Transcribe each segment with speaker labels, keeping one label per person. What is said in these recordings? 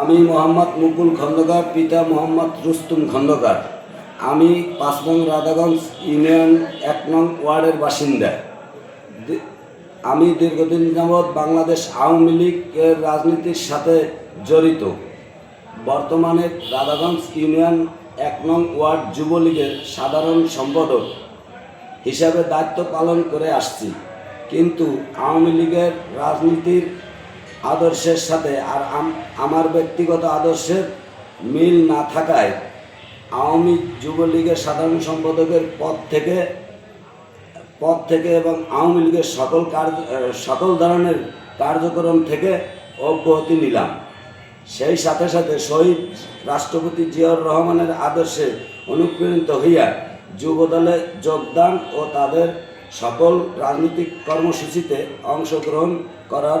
Speaker 1: আমি মোহাম্মদ মুকুল খন্দকার পিতা মোহাম্মদ রুস্তুম খন্দকার আমি পাঁচ নং রাধাগঞ্জ ইউনিয়ন এক নং ওয়ার্ডের বাসিন্দা আমি দীর্ঘদিন যাবৎ বাংলাদেশ আওয়ামী লীগের রাজনীতির সাথে জড়িত বর্তমানে রাধাগঞ্জ ইউনিয়ন এক নং ওয়ার্ড যুবলীগের সাধারণ সম্পাদক হিসাবে দায়িত্ব পালন করে আসছি কিন্তু আওয়ামী লীগের রাজনীতির আদর্শের সাথে আর আমার ব্যক্তিগত আদর্শের মিল না থাকায় আওয়ামী যুবলীগের সাধারণ সম্পাদকের পদ থেকে পদ থেকে এবং আওয়ামী লীগের সকল কার্য সকল ধরনের কার্যক্রম থেকে অব্যাহতি নিলাম সেই সাথে সাথে শহীদ রাষ্ট্রপতি জিয়াউর রহমানের আদর্শে অনুপ্রাণিত হইয়া যুবদলে যোগদান ও তাদের সকল রাজনৈতিক কর্মসূচিতে অংশগ্রহণ করার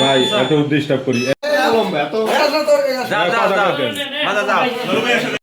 Speaker 2: Daj,
Speaker 3: ja to gdzieś tam poli... Ja
Speaker 4: to... Ja to... Ja
Speaker 5: to... Ja to... Ja
Speaker 6: to... Ja to... Ja to... Ja to... Ja to... Ja to...